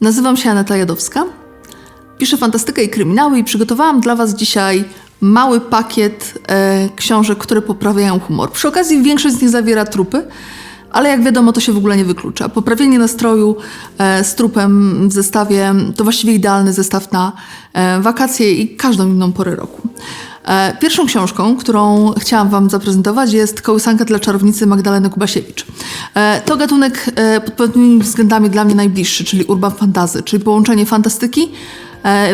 Nazywam się Aneta Jadowska. Piszę fantastykę i kryminały i przygotowałam dla Was dzisiaj mały pakiet e, książek, które poprawiają humor. Przy okazji większość z nich zawiera trupy, ale jak wiadomo, to się w ogóle nie wyklucza. Poprawienie nastroju e, z trupem w zestawie to właściwie idealny zestaw na e, wakacje i każdą inną porę roku. E, Pierwszą książką, którą chciałam Wam zaprezentować jest Kołysanka dla czarownicy Magdaleny Kubasiewicz. E, To gatunek e, pod pewnymi względami dla mnie najbliższy, czyli urban fantazy, czyli połączenie fantastyki,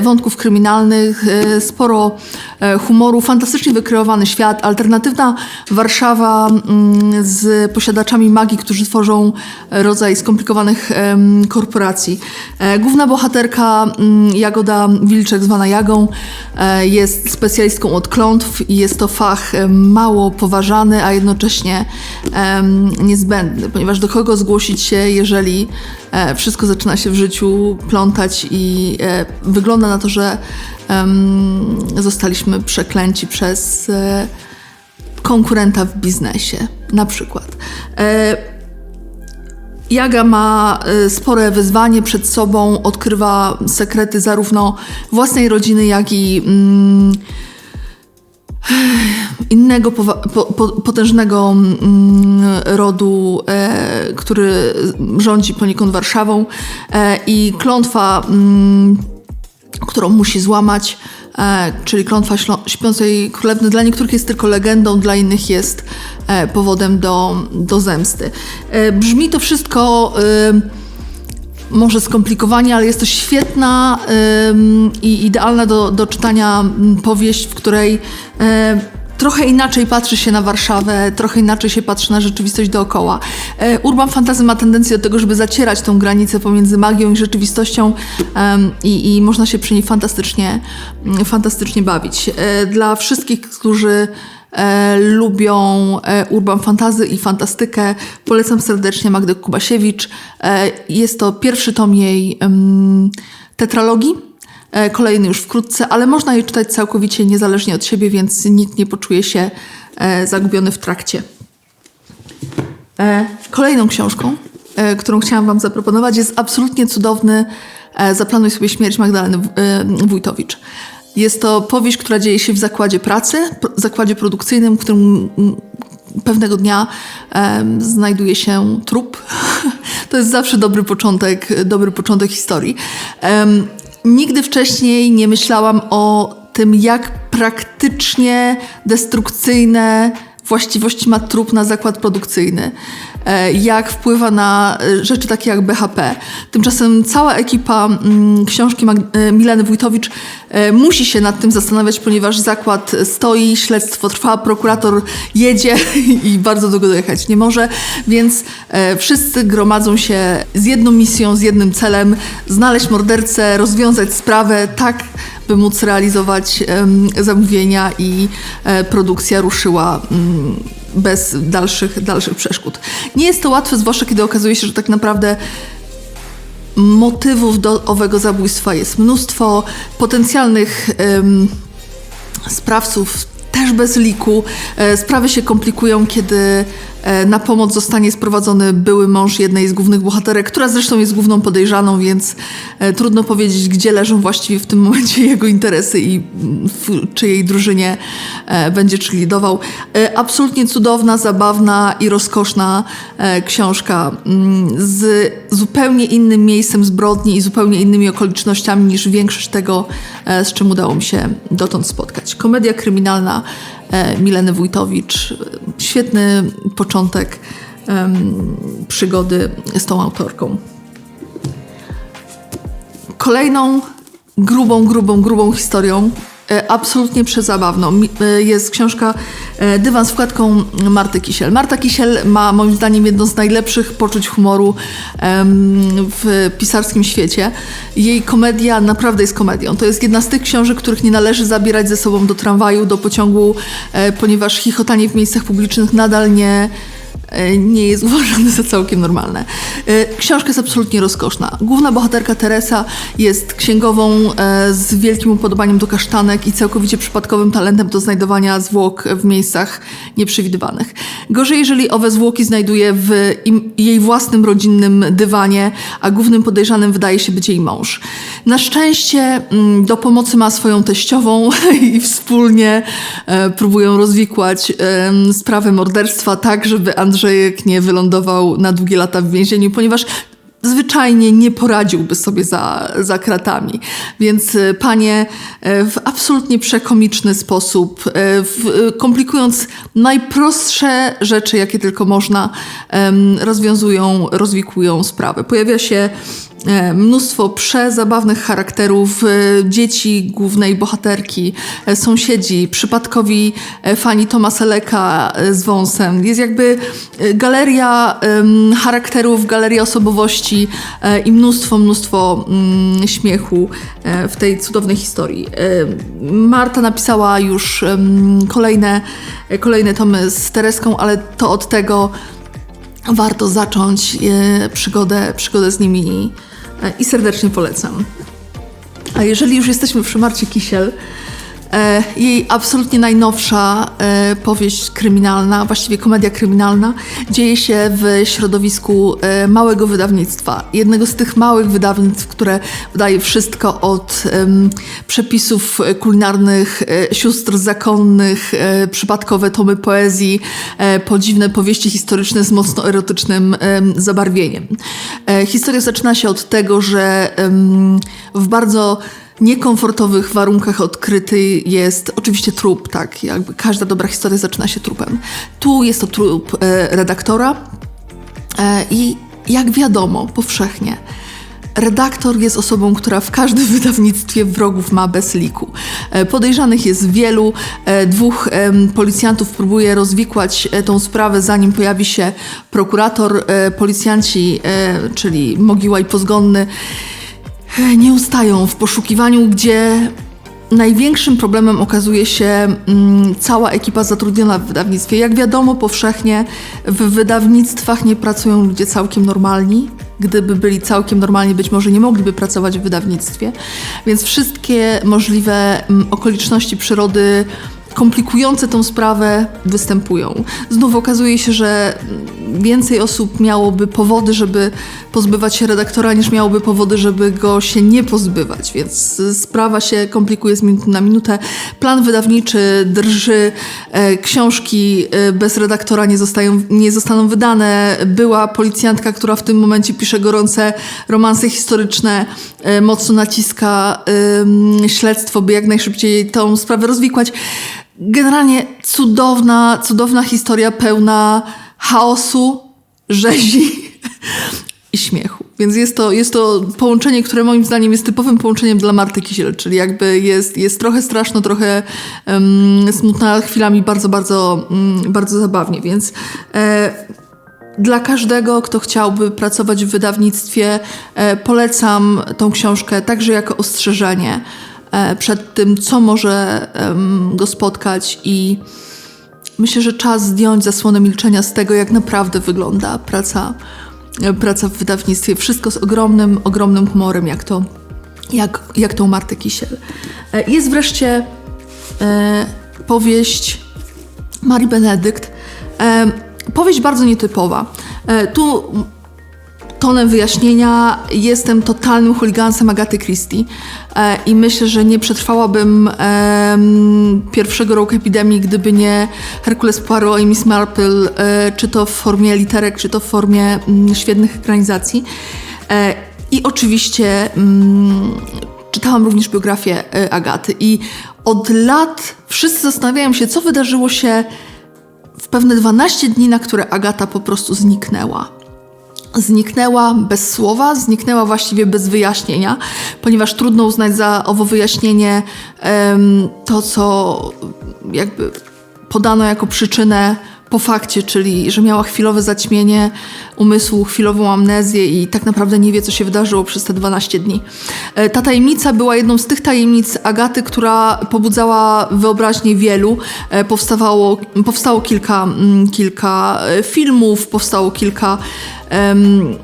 wątków kryminalnych, e, sporo e, humoru, fantastycznie wykreowany świat, alternatywna Warszawa mm, z posiadaczami magii, którzy tworzą rodzaj skomplikowanych korporacji. E, Główna bohaterka mm, Jagoda Wilczek, zwana Jagą, e, jest specjalistką od klątw i jest to fach mało poważany, a jednocześnie niezbędny, ponieważ do kogo zgłosić się, jeżeli e, wszystko zaczyna się w życiu plątać i e, wygląda na to, że zostaliśmy przeklęci przez e, konkurenta w biznesie, na przykład. E, Jaga ma spore wyzwanie przed sobą, odkrywa sekrety zarówno własnej rodziny, jak i mm, innego po, po, potężnego mm, rodu, e, który rządzi poniekąd Warszawą e, i klątwa, mm, którą musi złamać, e, czyli klątwa śpiącej królewny. Dla niektórych jest tylko legendą, dla innych jest e, powodem do, do zemsty. E, brzmi to wszystko e, może skomplikowanie, ale jest to świetna i idealna do, do czytania powieść, w której trochę inaczej patrzy się na Warszawę, trochę inaczej się patrzy na rzeczywistość dookoła. E, Urban Fantasy ma tendencję do tego, żeby zacierać tą granicę pomiędzy magią i rzeczywistością i, i można się przy niej fantastycznie, fantastycznie bawić. E, Dla wszystkich, którzy e, lubią e, urban fantazy i fantastykę. Polecam serdecznie Magdę Kubasiewicz. E, jest to pierwszy tom jej em, tetralogii. E, kolejny już wkrótce, ale można je czytać całkowicie niezależnie od siebie, więc nikt nie poczuje się e, zagubiony w trakcie. E, Kolejną książką, którą chciałam Wam zaproponować, jest absolutnie cudowny Zaplanuj sobie śmierć Magdaleny Wójtowicz. Jest to powieść, która dzieje się w zakładzie pracy, zakładzie produkcyjnym, w którym pewnego dnia em, znajduje się trup. To jest zawsze dobry początek, dobry początek historii. Em, nigdy wcześniej nie myślałam o tym, jak praktycznie destrukcyjne właściwości ma trup na zakład produkcyjny, e, jak wpływa na e, rzeczy takie jak BHP. Tymczasem cała ekipa mm, książki e, Mileny Wójtowicz musi się nad tym zastanawiać, ponieważ zakład stoi, śledztwo trwa, prokurator jedzie i bardzo długo dojechać nie może, więc wszyscy gromadzą się z jedną misją, z jednym celem, znaleźć mordercę, rozwiązać sprawę tak, by móc realizować zamówienia i produkcja ruszyła mm, bez dalszych, dalszych przeszkód. Nie jest to łatwe, zwłaszcza kiedy okazuje się, że tak naprawdę motywów do owego zabójstwa jest mnóstwo, potencjalnych em, sprawców też bez liku. E, Sprawy się komplikują, kiedy na pomoc zostanie sprowadzony były mąż jednej z głównych bohaterek, która zresztą jest główną podejrzaną, więc e, trudno powiedzieć, gdzie leżą właściwie w tym momencie jego interesy i w czyjej drużynie e, będzie cheerleadował. E, Absolutnie cudowna, zabawna i rozkoszna e, książka mm, z zupełnie innym miejscem zbrodni i zupełnie innymi okolicznościami niż większość tego, e, z czym udało mi się dotąd spotkać. Komedia kryminalna e, Mileny Wójtowicz. Świetny początek przygody z tą autorką. Kolejną grubą, grubą, grubą historią, e, absolutnie przezabawną, e, jest książka e, Dywan z wkładką Marty Kisiel. Marta Kisiel ma moim zdaniem jedno z najlepszych poczuć humoru w pisarskim świecie. Jej komedia naprawdę jest komedią. To jest jedna z tych książek, których nie należy zabierać ze sobą do tramwaju, do pociągu, e, ponieważ chichotanie w miejscach publicznych nadal nie e, nie jest uważane za całkiem normalne. E, książka jest absolutnie rozkoszna. Główna bohaterka Teresa jest księgową e, z wielkim upodobaniem do kasztanek i całkowicie przypadkowym talentem do znajdowania zwłok w miejscach nieprzewidywanych. Gorzej, jeżeli owe zwłoki znajduje w jej własnym rodzinnym dywanie, a głównym podejrzanym wydaje się być jej mąż. Na szczęście mm, do pomocy ma swoją teściową i wspólnie e, próbują rozwikłać e, sprawę morderstwa tak, żeby Andrzejek nie wylądował na długie lata w więzieniu, ponieważ zwyczajnie nie poradziłby sobie za, za kratami. Więc e, panie e, w absolutnie przekomiczny sposób, e, w, komplikując najprostsze rzeczy, jakie tylko można, rozwiązują, rozwikują sprawę. Pojawia się mnóstwo przezabawnych charakterów, e, dzieci głównej bohaterki, e, sąsiedzi, przypadkowi fani Tomasa Leka z wąsem. Jest jakby galeria charakterów, galeria osobowości i mnóstwo, mnóstwo mm, śmiechu w tej cudownej historii. Marta napisała już kolejne, kolejne tomy z Tereską, ale to od tego warto zacząć przygodę, przygodę z nimi E, i serdecznie polecam. A jeżeli już jesteśmy przy Marcie Kisiel, E, jej absolutnie najnowsza e, powieść kryminalna, właściwie komedia kryminalna, dzieje się w środowisku e, małego wydawnictwa. Jednego z tych małych wydawnictw, które wydaje wszystko od przepisów kulinarnych, sióstr zakonnych, przypadkowe tomy poezji, po dziwne powieści historyczne z mocno erotycznym zabarwieniem. Historia zaczyna się od tego, że w bardzo niekomfortowych warunkach odkryty jest oczywiście trup, tak, jakby każda dobra historia zaczyna się trupem. Tu jest to trup e, redaktora e, i jak wiadomo powszechnie, Redaktor jest osobą, która w każdym wydawnictwie wrogów ma bez liku. E, podejrzanych jest wielu. Dwóch policjantów próbuje rozwikłać tą sprawę, zanim pojawi się prokurator. Policjanci, czyli Mogiła i Pozgonny, nie ustają w poszukiwaniu, gdzie największym problemem okazuje się mm, cała ekipa zatrudniona w wydawnictwie. Jak wiadomo, powszechnie w wydawnictwach nie pracują ludzie całkiem normalni. Gdyby byli całkiem normalni, być może nie mogliby pracować w wydawnictwie. Więc wszystkie możliwe mm, okoliczności przyrody komplikujące tą sprawę występują. Znów okazuje się, że więcej osób miałoby powody, żeby pozbywać się redaktora, niż miałoby powody, żeby go się nie pozbywać, więc sprawa się komplikuje z minuty na minutę. Plan wydawniczy drży, e, książki e, bez redaktora nie, zostają, nie zostaną wydane. Była policjantka, która w tym momencie pisze gorące romanse historyczne, e, mocno naciska śledztwo, by jak najszybciej tą sprawę rozwikłać. Generalnie cudowna, cudowna historia pełna chaosu, rzezi i śmiechu. Więc jest to, jest to połączenie, które moim zdaniem jest typowym połączeniem dla Marty Kisiel, czyli jakby jest, jest trochę straszno, trochę um, smutna, chwilami bardzo, bardzo, um, bardzo zabawnie, więc e, dla każdego, kto chciałby pracować w wydawnictwie, e, polecam tą książkę także jako ostrzeżenie przed tym, co może go spotkać i myślę, że czas zdjąć zasłonę milczenia z tego, jak naprawdę wygląda praca, praca w wydawnictwie. Wszystko z ogromnym, ogromnym humorem, jak to, jak, jak tą Martę Kisiel. E, jest wreszcie e, powieść Marii Benedykt. E, powieść bardzo nietypowa. E, tu tonem wyjaśnienia jestem totalnym chuligansem Agaty Christie e, i myślę, że nie przetrwałabym e, pierwszego roku epidemii, gdyby nie Hercules Poirot i Miss Marple, e, czy to w formie literek, czy to w formie m, mm, świetnych ekranizacji. E, I oczywiście m, mm, czytałam również biografię e, Agaty i od lat wszyscy zastanawiają się, co wydarzyło się w pewne 12 dni, na które Agata po prostu zniknęła zniknęła bez słowa, zniknęła właściwie bez wyjaśnienia, ponieważ trudno uznać za owo wyjaśnienie to, co jakby podano jako przyczynę po fakcie, czyli że miała chwilowe zaćmienie umysłu, chwilową amnezję i tak naprawdę nie wie, co się wydarzyło przez te 12 dni. E, Ta tajemnica była jedną z tych tajemnic Agaty, która pobudzała wyobraźnię wielu. E, Powstawało, powstało kilka, mm, kilka e, filmów, powstało kilka. em,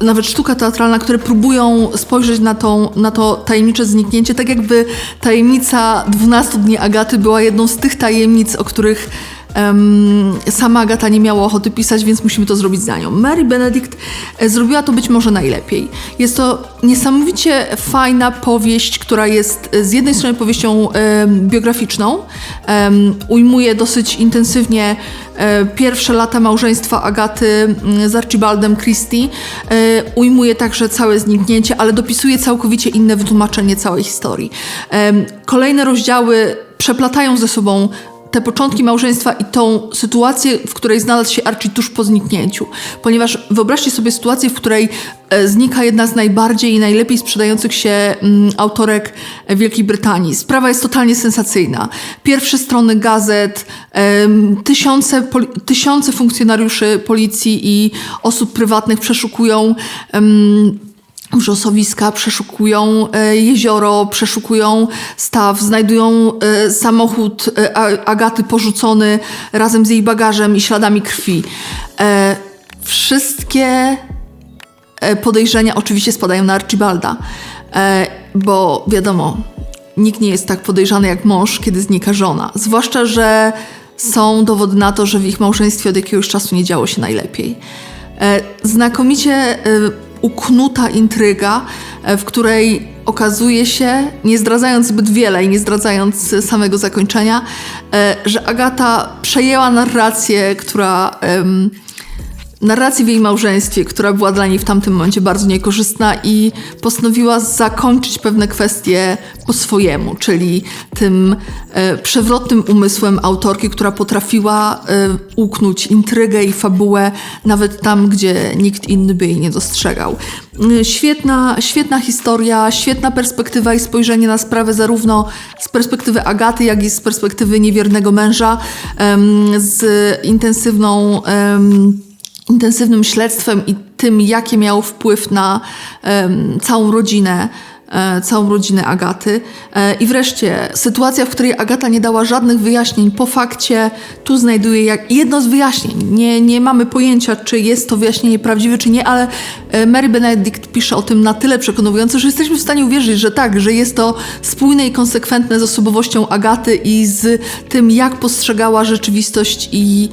nawet sztuka teatralna, które próbują spojrzeć na, tą, na to tajemnicze zniknięcie, tak jakby tajemnica 12 dni Agaty była jedną z tych tajemnic, o których em, sama Agata nie miała ochoty pisać, więc musimy to zrobić za nią. Mary Benedict e, zrobiła to być może najlepiej. Jest to niesamowicie fajna powieść, która jest e, z jednej strony powieścią em, biograficzną, em, ujmuje dosyć intensywnie e, pierwsze lata małżeństwa Agaty mm, z Archibaldem Christie. Ujmuje także całe zniknięcie, ale dopisuje całkowicie inne wytłumaczenie całej historii. Kolejne rozdziały przeplatają ze sobą te początki małżeństwa i tą sytuację, w której znalazł się Archie tuż po zniknięciu. Ponieważ wyobraźcie sobie sytuację, w której e, znika jedna z najbardziej i najlepiej sprzedających się mm, autorek Wielkiej Brytanii. Sprawa jest totalnie sensacyjna. Pierwsze strony gazet, tysiące, tysiące funkcjonariuszy policji i osób prywatnych przeszukują wrzosowiska, przeszukują e, jezioro, przeszukują staw, znajdują e, samochód e, Agaty porzucony razem z jej bagażem i śladami krwi. Wszystkie podejrzenia oczywiście spadają na Archibalda, bo wiadomo, nikt nie jest tak podejrzany jak mąż, kiedy znika żona. Zwłaszcza, że są dowody na to, że w ich małżeństwie od jakiegoś czasu nie działo się najlepiej. Znakomicie uknuta intryga, e, w której okazuje się, nie zdradzając zbyt wiele i nie zdradzając samego zakończenia, e, że Agata przejęła narrację, która. Em, narrację w jej małżeństwie, która była dla niej w tamtym momencie bardzo niekorzystna i postanowiła zakończyć pewne kwestie po swojemu, czyli tym e, przewrotnym umysłem autorki, która potrafiła e, uknąć intrygę i fabułę nawet tam, gdzie nikt inny by jej nie dostrzegał. E, Świetna, świetna historia, świetna perspektywa i spojrzenie na sprawę zarówno z perspektywy Agaty, jak i z perspektywy niewiernego męża, z intensywną intensywnym śledztwem i tym, jaki miał wpływ na em, całą rodzinę, e, całą rodzinę Agaty. E, I wreszcie sytuacja, w której Agata nie dała żadnych wyjaśnień po fakcie, tu znajduje jak jedno z wyjaśnień. Nie, nie mamy pojęcia, czy jest to wyjaśnienie prawdziwe, czy nie, ale e, Mary Benedict pisze o tym na tyle przekonująco, że jesteśmy w stanie uwierzyć, że tak, że jest to spójne i konsekwentne z osobowością Agaty i z tym, jak postrzegała rzeczywistość i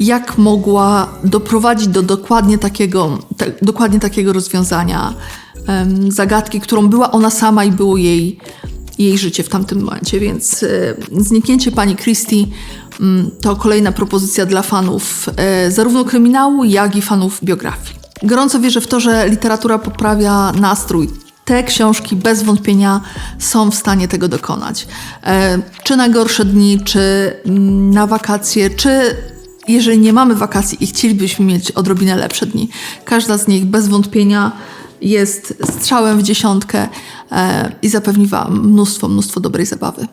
jak mogła doprowadzić do dokładnie takiego, te, dokładnie takiego rozwiązania em, zagadki, którą była ona sama i było jej, jej życie w tamtym momencie. Więc e, zniknięcie pani Christie mm, to kolejna propozycja dla fanów e, zarówno kryminału, jak i fanów biografii. Gorąco wierzę w to, że literatura poprawia nastrój te książki bez wątpienia są w stanie tego dokonać. E, czy na gorsze dni, czy mm, na wakacje, czy jeżeli nie mamy wakacji i chcielibyśmy mieć odrobinę lepsze dni. Każda z nich bez wątpienia jest strzałem w dziesiątkę e, i zapewni Wam mnóstwo, mnóstwo dobrej zabawy.